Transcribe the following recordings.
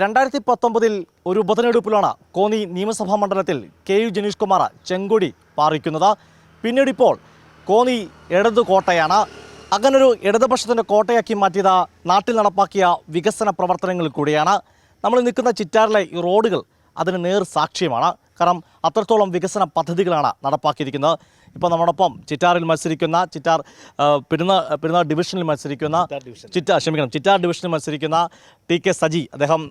രണ്ടായിരത്തി പത്തൊമ്പതിൽ ഒരു ഉപതെരഞ്ഞെടുപ്പിലാണ് കോന്നി നിയമസഭാ മണ്ഡലത്തിൽ കെ യു ജനീഷ് കുമാർ ചെങ്കൊടി പാറിക്കുന്നത്. പിന്നീട് ഇപ്പോൾ കോന്നി ഇടതു കോട്ടയാണ്. അങ്ങനൊരു ഇടതുപക്ഷത്തിന്റെ കോട്ടയാക്കി മാറ്റിയത് നാട്ടിൽ നടപ്പാക്കിയ വികസന പ്രവർത്തനങ്ങളിൽ കൂടിയാണ്. നമ്മൾ നിൽക്കുന്ന ചിറ്റാറിലെ ഈ റോഡുകൾ അതിന് നേർ സാക്ഷ്യമാണ്. കാരണം അത്രത്തോളം വികസന പദ്ധതികളാണ് നടപ്പാക്കിയിരിക്കുന്നത്. ഇപ്പോൾ നമ്മോടൊപ്പം ചിറ്റാറിൽ മത്സരിക്കുന്ന ചിറ്റാർ പെരുന്നാൾ പെരുന്ന പെരുന്ന ഡിവിഷനിൽ മത്സരിക്കുന്ന ചിറ്റാർ ക്ഷമിക്കണം ചിറ്റാർ ഡിവിഷനിൽ മത്സരിക്കുന്ന ടി കെ സജി അദ്ദേഹം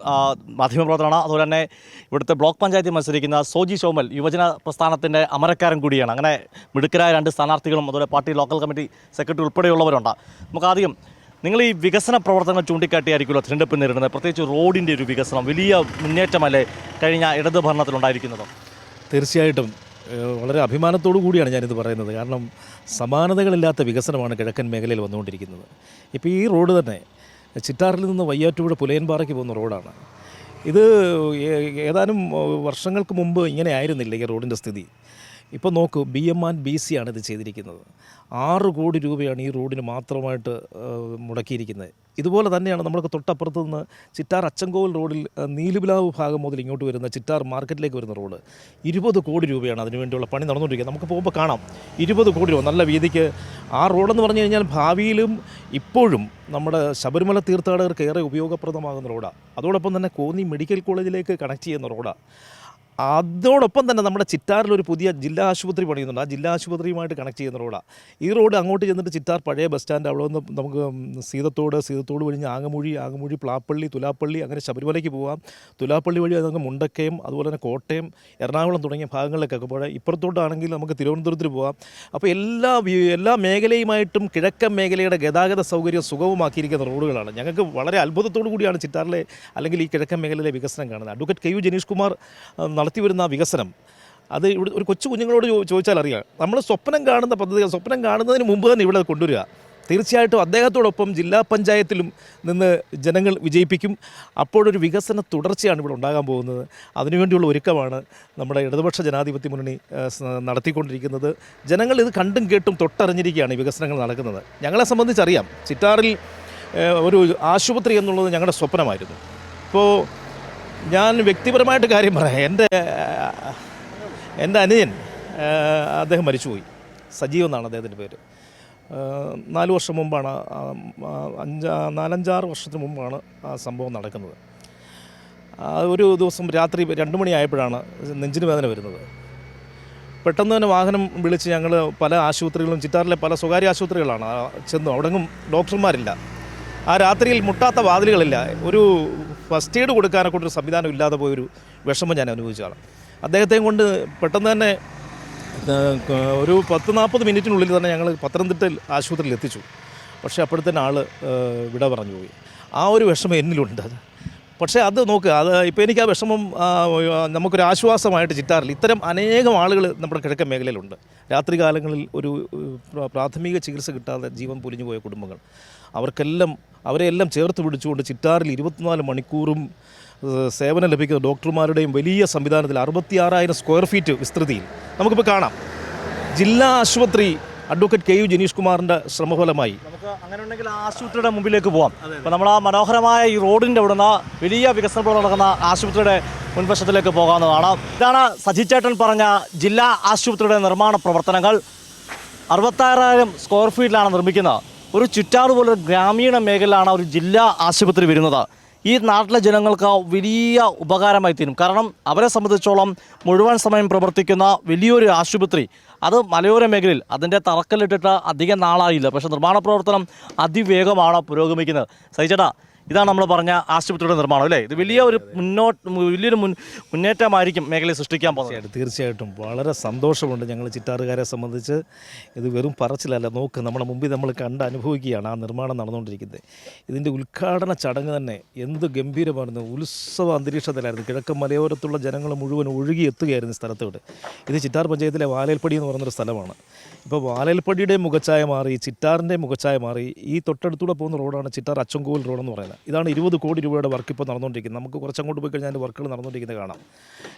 മാധ്യമപ്രവർത്തനമാണ് അതുപോലെ തന്നെ ഇവിടുത്തെ ബ്ലോക്ക് പഞ്ചായത്തിൽ മത്സരിക്കുന്ന സോജി ഷോമൽ യുവജന പ്രസ്ഥാനത്തിന്റെ അമരക്കാരൻ കൂടിയാണ്. അങ്ങനെ മിടുക്കരായ രണ്ട് സ്ഥാനാർത്ഥികളും അതുപോലെ പാർട്ടി ലോക്കൽ കമ്മിറ്റി സെക്രട്ടറി ഉൾപ്പെടെയുള്ളവരുണ്ട്. നമുക്ക് ആദ്യം നിങ്ങൾ ഈ വികസന പ്രവർത്തനങ്ങൾ ചൂണ്ടിക്കാട്ടിയായിരിക്കുമല്ലോ തിരഞ്ഞെടുപ്പ് നേരിടുന്നത്. പ്രത്യേകിച്ച് റോഡിന്റെ ഒരു വികസനം വലിയ മുന്നേറ്റമല്ലേ കഴിഞ്ഞ ഇടത് ഭരണത്തിലുണ്ടായിരിക്കുന്നത് തീർച്ചയായിട്ടും. വളരെ അഭിമാനത്തോടു കൂടിയാണ് ഞാനിത് പറയുന്നത്. കാരണം സമാനതകളില്ലാത്ത വികസനമാണ് കിഴക്കൻ മേഖലയിൽ വന്നുകൊണ്ടിരിക്കുന്നത്. ഇപ്പോൾ ഈ റോഡ് തന്നെ ചിറ്റാറിൽ നിന്ന് വയ്യാറ്റുപുഴ പുലയൻപാറയ്ക്ക് പോകുന്ന റോഡാണ്. ഇത് ഏതാനും വർഷങ്ങൾക്ക് മുമ്പ് ഇങ്ങനെ ആയിരുന്നില്ല ഈ റോഡിന്റെ സ്ഥിതി. ഇപ്പോൾ നോക്കൂ B M and B C ആണ് ഇത് ചെയ്തിരിക്കുന്നത്. ആറ് കോടി രൂപയാണ് ഈ റോഡിന് മാത്രമായിട്ട് മുടക്കിയിരിക്കുന്നത്. ഇതുപോലെ തന്നെയാണ് നമ്മൾക്ക് തൊട്ടപ്പുറത്ത് നിന്ന് ചിറ്റാർ അച്ചൻകോവിൽ റോഡിൽ നീലുപിലാവ് ഭാഗം മുതൽ ഇങ്ങോട്ട് വരുന്ന ചിറ്റാർ മാർക്കറ്റിലേക്ക് വരുന്ന റോഡ്. ഇരുപത് കോടി രൂപയാണ് അതിനുവേണ്ടിയുള്ള പണി നടന്നുകൊണ്ടിരിക്കുന്നത്. നമുക്ക് പോകുമ്പോൾ കാണാം. ഇരുപത് കോടി രൂപ നല്ല വീതിക്ക് ആ റോഡെന്ന് പറഞ്ഞു കഴിഞ്ഞാൽ ഭാവിയിലും ഇപ്പോഴും നമ്മുടെ ശബരിമല തീർത്ഥാടകർക്ക് ഏറെ ഉപയോഗപ്രദമാകുന്ന റോഡാണ് അതോടൊപ്പം തന്നെ കോന്നി മെഡിക്കൽ കോളേജിലേക്ക് കണക്ട് ചെയ്യുന്ന റോഡാണ് അതോടൊപ്പം തന്നെ നമ്മുടെ ചിറ്റാറിൽ ഒരു പുതിയ ജില്ലാ ആശുപത്രി പണിയുന്നുണ്ട്. ആ ജില്ലാ ആശുപത്രിയുമായിട്ട് കണക്ട് ചെയ്യുന്ന റോഡാണ് ഈ റോഡ് അങ്ങോട്ട് ചെന്നിട്ട് ചിറ്റാർ പഴയ ബസ് സ്റ്റാൻഡ് അവിടെ നിന്ന് നമുക്ക് സീതത്തോട് സീതത്തോട് കഴിഞ്ഞ് ആങ്ങമൂഴി ആങ്ങമൂഴി പ്ലാപ്പള്ളി തുലാപ്പള്ളി അങ്ങനെ ശബരിമലയ്ക്ക് പോകാം തുലാപ്പള്ളി വഴി നമുക്ക് മുണ്ടക്കയം അതുപോലെ തന്നെ കോട്ടയം എറണാകുളം തുടങ്ങിയ ഭാഗങ്ങളിലേക്കൊക്കെ പോകാം ഇപ്പുറത്തോട്ടാണെങ്കിൽ നമുക്ക് തിരുവനന്തപുരത്തിൽ പോകാം അപ്പോൾ എല്ലാ എല്ലാ മേഖലയുമായിട്ടും കിഴക്കൻ മേഖലയുടെ ഗതാഗത സൗകര്യം സുഗമമാക്കിയിരിക്കുന്ന റോഡുകളാണ്. ഞങ്ങൾക്ക് വളരെ അത്ഭുതത്തോടു കൂടിയാണ് ചിറ്റാറിലെ അല്ലെങ്കിൽ ഈ കിഴക്കൻ മേഖലയിലെ വികസനം കാണുന്നത്. Advocate K U Jenish Kumar നടത്തിവരുന്ന വികസനം. അത് ഇവിടെ ഒരു കൊച്ചു കുഞ്ഞുങ്ങളോട് ചോദിച്ചാൽ അറിയാം. നമ്മൾ സ്വപ്നം കാണുന്ന പദ്ധതികൾ സ്വപ്നം കാണുന്നതിന് മുമ്പ് തന്നെ ഇവിടെ കൊണ്ടുവരിക. തീർച്ചയായിട്ടും അദ്ദേഹത്തോടൊപ്പം ജില്ലാ പഞ്ചായത്തിലും നിന്ന് ജനങ്ങൾ വിജയിപ്പിക്കും. അപ്പോഴൊരു വികസന തുടർച്ചയാണ് ഇവിടെ ഉണ്ടാകാൻ പോകുന്നത്. അതിനുവേണ്ടിയുള്ള ഒരുക്കമാണ് നമ്മുടെ ഇടതുപക്ഷ ജനാധിപത്യ മുന്നണി നടത്തിക്കൊണ്ടിരിക്കുന്നത്. ജനങ്ങൾ ഇത് കണ്ടും കേട്ടും തൊട്ടറിഞ്ഞിരിക്കുകയാണ് ഈ വികസനങ്ങൾ നടക്കുന്നത്. ഞങ്ങളെ സംബന്ധിച്ചറിയാം. ചിറ്റാറിൽ ഒരു ആശുപത്രി എന്നുള്ളത് ഞങ്ങളുടെ സ്വപ്നമായിരുന്നു. ഇപ്പോൾ ഞാൻ വ്യക്തിപരമായിട്ട് കാര്യം പറയാം. എന്റെ എന്റെ അനുജൻ അദ്ദേഹം മരിച്ചുപോയി. സജീവ് എന്നാണ് അദ്ദേഹത്തിന്റെ പേര്. നാല് വർഷം മുമ്പാണ് അഞ്ചാ നാലഞ്ചാറ് വർഷത്തിന് മുമ്പാണ് ആ സംഭവം നടക്കുന്നത്. ഒരു ദിവസം രാത്രി രണ്ട് മണിയായപ്പോഴാണ് നെഞ്ചിന് വേദന വരുന്നത്. പെട്ടെന്ന് തന്നെ വാഹനം വിളിച്ച് ഞങ്ങൾ പല ആശുപത്രികളും ചിറ്റാറിലെ പല സ്വകാര്യ ആശുപത്രികളാണ് ചെന്നു. അവിടെങ്ങും ഡോക്ടർമാരില്ല. ആ രാത്രിയിൽ മുട്ടാത്ത വാതിലുകളില്ല. ഒരു ഫസ്റ്റ് എയ്ഡ് കൊടുക്കാനൊക്കെ ഒരു സംവിധാനം ഇല്ലാതെ പോയൊരു വിഷമം ഞാൻ അനുഭവിച്ചതാണ്. അദ്ദേഹത്തെയും കൊണ്ട് പെട്ടെന്ന് തന്നെ ഒരു പത്ത് നാൽപ്പത് മിനിറ്റിനുള്ളിൽ തന്നെ ഞങ്ങൾ പത്തനംതിട്ട ആശുപത്രിയിൽ എത്തിച്ചു. പക്ഷേ അപ്പോഴത്തേന് ആൾ വിട പറഞ്ഞു പോയി. ആ ഒരു വിഷമം എന്നിലുണ്ട് പക്ഷേ അത് നോക്കുക അത് ഇപ്പോൾ എനിക്ക് ആ വിഷമം നമുക്കൊരു ആശ്വാസമായിട്ട് ചിറ്റാറില്ല ഇത്തരം അനേകം ആളുകൾ നമ്മുടെ കിഴക്കൻ മേഖലയിലുണ്ട്. രാത്രി കാലങ്ങളിൽ ഒരു പ്രാഥമിക ചികിത്സ കിട്ടാതെ ജീവൻ പൊലിഞ്ഞു പോയ കുടുംബങ്ങൾ. അവർക്കെല്ലാം അവരെയെല്ലാം ചേർത്ത് പിടിച്ചുകൊണ്ട് ചിറ്റാറിൽ ഇരുപത്തിനാല് മണിക്കൂറും സേവനം ലഭിക്കുന്ന ഡോക്ടർമാരുടെയും വലിയ സംവിധാനത്തിൽ അറുപത്തിയാറായിരം സ്ക്വയർ ഫീറ്റ് വിസ്തൃതിയിൽ. നമുക്കിപ്പോൾ കാണാം. ജില്ലാ ആശുപത്രി അഡ്വക്കേറ്റ് കെ യു ജനീഷ് കുമാറിന്റെ ശ്രമഫലമായി. നമുക്ക് അങ്ങനെ ഉണ്ടെങ്കിൽ ആശുപത്രിയുടെ മുമ്പിലേക്ക് പോവാം. അപ്പോൾ നമ്മൾ ആ മനോഹരമായ ഈ റോഡിന്റെ നിന്ന് വലിയ വികസന പ്രവർത്തനം നടക്കുന്ന ആശുപത്രിയുടെ മുൻവശത്തിലേക്ക് പോകാവുന്നതാണ്. ഇതാണ് സജിച്ചേട്ടൻ പറഞ്ഞ ജില്ലാ ആശുപത്രിയുടെ നിർമ്മാണ പ്രവർത്തനങ്ങൾ. അറുപത്താറായിരം സ്ക്വയർ ഫീറ്റിലാണ് നിർമ്മിക്കുന്നത്. ഒരു ചുറ്റാറ് പോലെ ഗ്രാമീണ മേഖലയിലാണ് ഒരു ജില്ലാ ആശുപത്രി വരുന്നത്. ഈ നാട്ടിലെ ജനങ്ങൾക്ക് വലിയ ഉപകാരമായി തീരും. കാരണം അവരെ സംബന്ധിച്ചോളം മുഴുവൻ സമയം പ്രവർത്തിക്കുന്ന വലിയൊരു ആശുപത്രി. അത് മലയോര മേഖലയിൽ അതിന്റെ തറക്കല്ലിട്ടിട്ട് അധികം നാളായില്ല. പക്ഷേ നിർമ്മാണ പ്രവർത്തനം അതിവേഗമാണ് പുരോഗമിക്കുന്നത്. സഹിച്ചേട്ടാ ഇതാണ് നമ്മൾ പറഞ്ഞ ആശുപത്രിയുടെ നിർമ്മാണം അല്ലേ? ഇത് വലിയ ഒരു മുന്നോട്ട് വലിയൊരു മുൻ മുന്നേറ്റമായിരിക്കും മേഖലയെ സൃഷ്ടിക്കാൻ പോകുന്നത്. തീർച്ചയായിട്ടും വളരെ സന്തോഷമുണ്ട് ഞങ്ങൾ ചിറ്റാറുകാരെ സംബന്ധിച്ച് ഇത് വെറും പറച്ചിലല്ല. നോക്ക് നമ്മുടെ മുമ്പിൽ നമ്മൾ കണ്ട് അനുഭവിക്കുകയാണ് ആ നിർമ്മാണം നടന്നുകൊണ്ടിരിക്കുന്നത്. ഇതിന്റെ ഉദ്ഘാടന ചടങ്ങ് തന്നെ എന്ത് ഗംഭീരമായിരുന്നു. ഉത്സവ അന്തരീക്ഷത്തിലായിരുന്നു. കിഴക്കൻ മലയോരത്തുള്ള ജനങ്ങൾ മുഴുവൻ ഒഴുകി എത്തുകയായിരുന്നു ഈ സ്ഥലത്തോട്ട്. ഇത് ചിറ്റാർ പഞ്ചായത്തിലെ വാലേൽപ്പടി എന്ന് പറയുന്നൊരു സ്ഥലമാണ്. ഇപ്പോൾ വാലേൽപ്പടിയുടെ മുഖച്ഛായ മാറി ചിറ്റാറിന്റെ മുഖച്ഛായ മാറി ഈ തൊട്ടടുത്തൂടെ പോകുന്ന റോഡാണ് ചിറ്റാർ അച്ചൻകോവിൽ റോഡെന്ന് പറയുന്നത്. നടന്നുകൊണ്ടിരിക്കുന്നത് ഇതാണ് ഇരുപത് കോടി രൂപയുടെ വർക്ക് ഇപ്പോൾ നടന്നുകൊണ്ടിരിക്കുന്നത്. നമുക്ക് കുറച്ചങ്ങോട്ട് പോയി കഴിഞ്ഞാൽ അതിന്റെ വർക്കുകൾ നടന്നുകൊണ്ടിരിക്കുന്നത് കാണാം.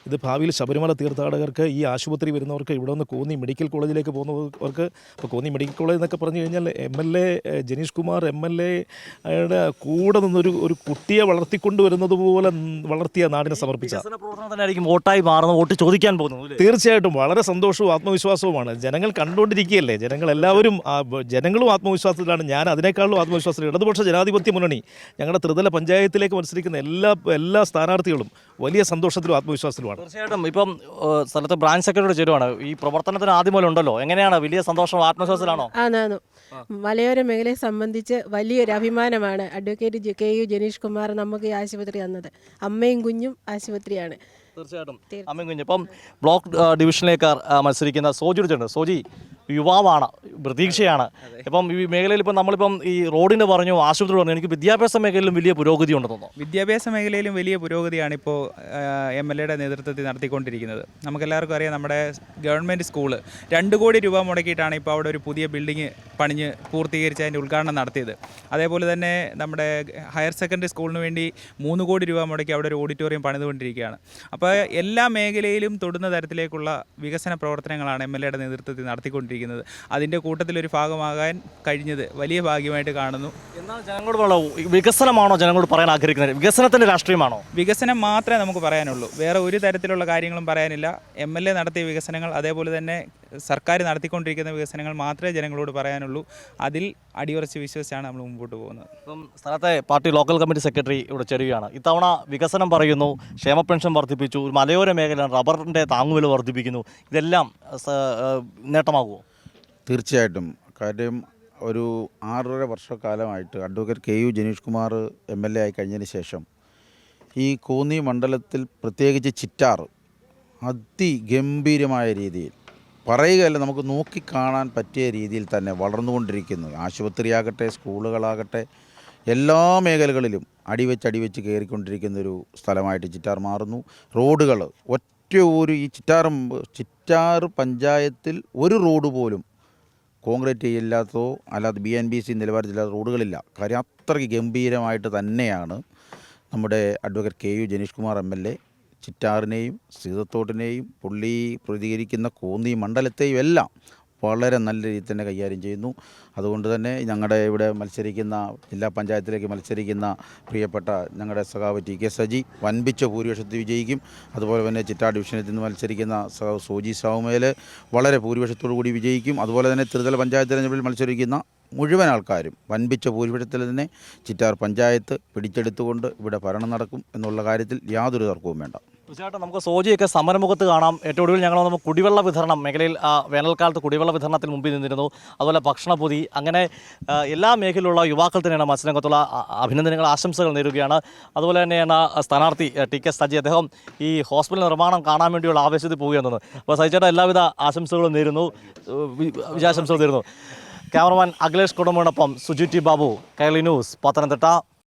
ഇത് ഭാവിയിൽ ശബരിമല തീർത്ഥാടകർക്ക് ഈ ആശുപത്രി വരുന്നവർക്ക് ഇവിടെ നിന്ന് കോന്നി മെഡിക്കൽ കോളേജിലേക്ക് പോകുന്നവർക്ക് ഇപ്പോൾ കോന്നി മെഡിക്കൽ കോളേജ് എന്നൊക്കെ പറഞ്ഞു കഴിഞ്ഞാൽ M L A Jenish Kumar M L എയുടെ കൂടെ നിന്നൊരു ഒരു കുട്ടിയെ വളർത്തിക്കൊണ്ട് വരുന്നത് പോലെ വളർത്തിയ നാടിനെ സമർപ്പിച്ച പ്രവർത്തനം തന്നെ ആയിരിക്കും വോട്ടായി മാറുന്ന വോട്ട് ചോദിക്കാൻ പോകുന്നത്? തീർച്ചയായിട്ടും വളരെ സന്തോഷവും ആത്മവിശ്വാസവുമാണ്. ജനങ്ങൾ കണ്ടുകൊണ്ടിരിക്കുകയല്ലേ? ജനങ്ങൾ എല്ലാവരും ജനങ്ങളും ആത്മവിശ്വാസത്തിലാണ്. ഞാൻ അതിനേക്കാളും ആത്മവിശ്വാസത്തിൽ ഇടതുപക്ഷ ജനാധിപത്യ മുന്നണി ഞങ്ങളുടെ ത്രിതല പഞ്ചായത്തിലേക്ക് മത്സരിക്കുന്ന എല്ലാ എല്ലാ സ്ഥാനാർത്ഥികളും വലിയ സന്തോഷത്തിലും ആത്മവിശ്വാസത്തിലുമാണ്. തീർച്ചയായിട്ടും. ഇപ്പം സ്ഥലത്ത് ബ്രാഞ്ച് സെക്രട്ടറി ചേരുവാണ്. ഈ പ്രവർത്തനത്തിന് ആദ്യം പോലെ ഉണ്ടല്ലോ. എങ്ങനെയാണ്? വലിയ സന്തോഷം ആത്മവിശ്വാസത്തിലാണോ? മലയോര മേഖലയെ സംബന്ധിച്ച് വലിയൊരു അഭിമാനമാണ് advocate J- K U Jenish Kumar നമുക്ക് ഈ ആശുപത്രി തന്നത്. അമ്മയും കുഞ്ഞും ആശുപത്രിയാണ്. തീർച്ചയായിട്ടും. അമ്മയും കുഞ്ഞും. ഇപ്പം ബ്ലോക്ക് ഡിവിഷനിലേക്കാർ ഡിവിഷനിലേക്ക് മത്സരിക്കുന്ന സോജി എടുത്തിട്ടുണ്ട് സോജി യുവാവാണ് പ്രതീക്ഷയാണ്. ഇപ്പം ഈ മേഖലയിൽ ഇപ്പം നമ്മളിപ്പം ഈ റോഡിന് പറഞ്ഞു ആശുപത്രി പറഞ്ഞു എനിക്ക് വിദ്യാഭ്യാസ മേഖലയിലും വലിയ പുരോഗതി ഉണ്ടെന്ന് തോന്നുന്നു. വിദ്യാഭ്യാസ മേഖലയിലും വലിയ പുരോഗതിയാണ് ഇപ്പോൾ എം എൽ എയുടെ നേതൃത്വത്തിൽ നടത്തിക്കൊണ്ടിരിക്കുന്നത്. നമുക്കെല്ലാവർക്കും അറിയാം നമ്മുടെ ഗവൺമെന്റ് സ്കൂൾ രണ്ട് കോടി രൂപ മുടക്കിയിട്ടാണ് ഇപ്പോൾ അവിടെ ഒരു പുതിയ ബിൽഡിംഗ് പണിഞ്ഞ് പൂർത്തീകരിച്ച് അതിന്റെ ഉദ്ഘാടനം നടത്തിയത്. അതേപോലെ തന്നെ നമ്മുടെ ഹയർ സെക്കൻഡറി സ്കൂളിന് വേണ്ടി മൂന്ന് കോടി രൂപ മുടക്കി അവിടെ ഒരു ഓഡിറ്റോറിയം പണിതുകൊണ്ടിരിക്കുകയാണ്. അപ്പോൾ എല്ലാ മേഖലയിലും തൊടുന്ന തരത്തിലേക്കുള്ള വികസന പ്രവർത്തനങ്ങളാണ് എം എൽ എയുടെ നേതൃത്വത്തിൽ നടത്തിക്കൊണ്ടിരിക്കുന്നത്. അതിന്റെ കൂട്ടത്തിലൊരു ഭാഗമാകാൻ കഴിഞ്ഞത് വലിയ ഭാഗ്യമായിട്ട് കാണുന്നു. എന്നാൽ ജനങ്ങളോടുള്ള വികസനമാണോ ജനങ്ങളോട് പറയാൻ ആഗ്രഹിക്കുന്നത്? വികസനത്തിന്റെ രാഷ്ട്രീയമാണോ? വികസനം മാത്രമേ നമുക്ക് പറയാനുള്ളൂ. വേറെ ഒരു തരത്തിലുള്ള കാര്യങ്ങളും പറയാനില്ല. എം എൽ എ നടത്തിയ വികസനങ്ങൾ അതേപോലെ തന്നെ സർക്കാർ നടത്തിക്കൊണ്ടിരിക്കുന്ന വികസനങ്ങൾ മാത്രമേ ജനങ്ങളോട് പറയാനുള്ളൂ. അതിൽ അടിയുറച്ച് വിശ്വസിച്ചാണ് നമ്മൾ മുമ്പോട്ട് പോകുന്നത്. ഇപ്പം സ്ഥലത്തെ പാർട്ടി ലോക്കൽ കമ്മിറ്റി സെക്രട്ടറി ഇവിടെ ചേരുകയാണ്. ഇത്തവണ വികസനം പറയുന്നു ക്ഷേമ പെൻഷൻ വർദ്ധിപ്പിച്ചു ഒരു മലയോര മേഖല റബ്ബറിന്റെ താങ്ങുവില വർദ്ധിപ്പിക്കുന്നു. ഇതെല്ലാം നേട്ടമാകുമോ? തീർച്ചയായിട്ടും. കാര്യം ഒരു ആറര വർഷക്കാലമായിട്ട് advocate K U Jenish Kumar M L A ആയി കഴിഞ്ഞതിന് ശേഷം ഈ കോന്നി മണ്ഡലത്തിൽ പ്രത്യേകിച്ച് ചിറ്റാർ അതിഗംഭീരമായ രീതിയിൽ പറയുകയല്ല നമുക്ക് നോക്കിക്കാണാൻ പറ്റിയ രീതിയിൽ തന്നെ വളർന്നുകൊണ്ടിരിക്കുന്നു ആശുപത്രിയാകട്ടെ സ്കൂളുകളാകട്ടെ എല്ലാ മേഖലകളിലും അടിവെച്ച് അടിവെച്ച് കയറിക്കൊണ്ടിരിക്കുന്നൊരു സ്ഥലമായിട്ട് ചിറ്റാർ മാറുന്നു. റോഡുകൾ ഒറ്റ ഒരു ഈ ചിറ്റാർ ചിറ്റാർ പഞ്ചായത്തിൽ ഒരു റോഡ് പോലും കോൺക്രീറ്റ് ചെയ്യില്ലാത്തതോ അല്ലാതെ ബി എൻ ബി സി നിലവാരത്തില്ലാത്ത റോഡുകളില്ല. കാര്യം അത്രയ്ക്ക് ഗംഭീരമായിട്ട് തന്നെയാണ് നമ്മുടെ advocate K U Jenish Kumar M L A ചിറ്റാറിനെയും സീതത്തോട്ടിനെയും പുള്ളി പ്രതികരിക്കുന്ന കോന്നി മണ്ഡലത്തെയും എല്ലാം വളരെ നല്ല രീതിയിൽ തന്നെ കൈകാര്യം ചെയ്യുന്നു. അതുകൊണ്ട് തന്നെ ഞങ്ങളുടെ ഇവിടെ മത്സരിക്കുന്ന ജില്ലാ പഞ്ചായത്തിലേക്ക് മത്സരിക്കുന്ന പ്രിയപ്പെട്ട ഞങ്ങളുടെ സഖാവ് ടി കെ സജി വൻപിച്ച ഭൂരിപക്ഷത്തിൽ വിജയിക്കും. അതുപോലെ തന്നെ ചിറ്റാ ഡിവിഷനിൽ നിന്ന് മത്സരിക്കുന്ന സഖാവ് സോജി സാവുമേൽ വളരെ ഭൂരിപക്ഷത്തോടു കൂടി വിജയിക്കും. അതുപോലെ തന്നെ ത്രിതല പഞ്ചായത്ത് തെരഞ്ഞെടുപ്പിൽ മത്സരിക്കുന്ന മുഴുവൻ ആൾക്കാരും വൻപിച്ച ഭൂരിപക്ഷത്തിൽ തന്നെ ചിറ്റാർ പഞ്ചായത്ത് പിടിച്ചെടുത്തുകൊണ്ട് ഇവിടെ ഭരണം നടക്കും എന്നുള്ള കാര്യത്തിൽ യാതൊരു തർക്കവും വേണ്ട. തീർച്ചയായിട്ടും നമുക്ക് സോജിയൊക്കെ സമരമുഖത്ത് കാണാം. ഏറ്റവും ഒടുവിൽ ഞങ്ങൾ നമുക്ക് കുടിവെള്ള വിതരണം മേഖലയിൽ വേനൽക്കാലത്ത് കുടിവെള്ള വിതരണത്തിന് മുമ്പിൽ നിന്നിരുന്നു. അതുപോലെ ഭക്ഷണപൊതി അങ്ങനെ എല്ലാ മേഖലയിലുള്ള യുവാക്കൾ തന്നെയാണ് മത്സരരംഗത്തുള്ള ആ- അഭിനന്ദനങ്ങൾ ആശംസകൾ നേരുകയാണ്. അതുപോലെ തന്നെയാണ് സ്ഥാനാർത്ഥി ടി കെ സജി. അദ്ദേഹം ഈ ഹോസ്പിറ്റൽ നിർമ്മാണം കാണാൻ വേണ്ടിയുള്ള ആവേശത്തിൽ പോവുകയെന്നത് അപ്പോൾ സജിച്ചേട്ട എല്ലാവിധ ആശംസകളും നേരുന്നു. വിജയാശംസകൾ നേരുന്നു. ക്യാമറമാൻ അഖിലേഷ് കുടുംബനൊപ്പം സുജി ടി ബാബു കൈലി ന്യൂസ് പത്തനംതിട്ട.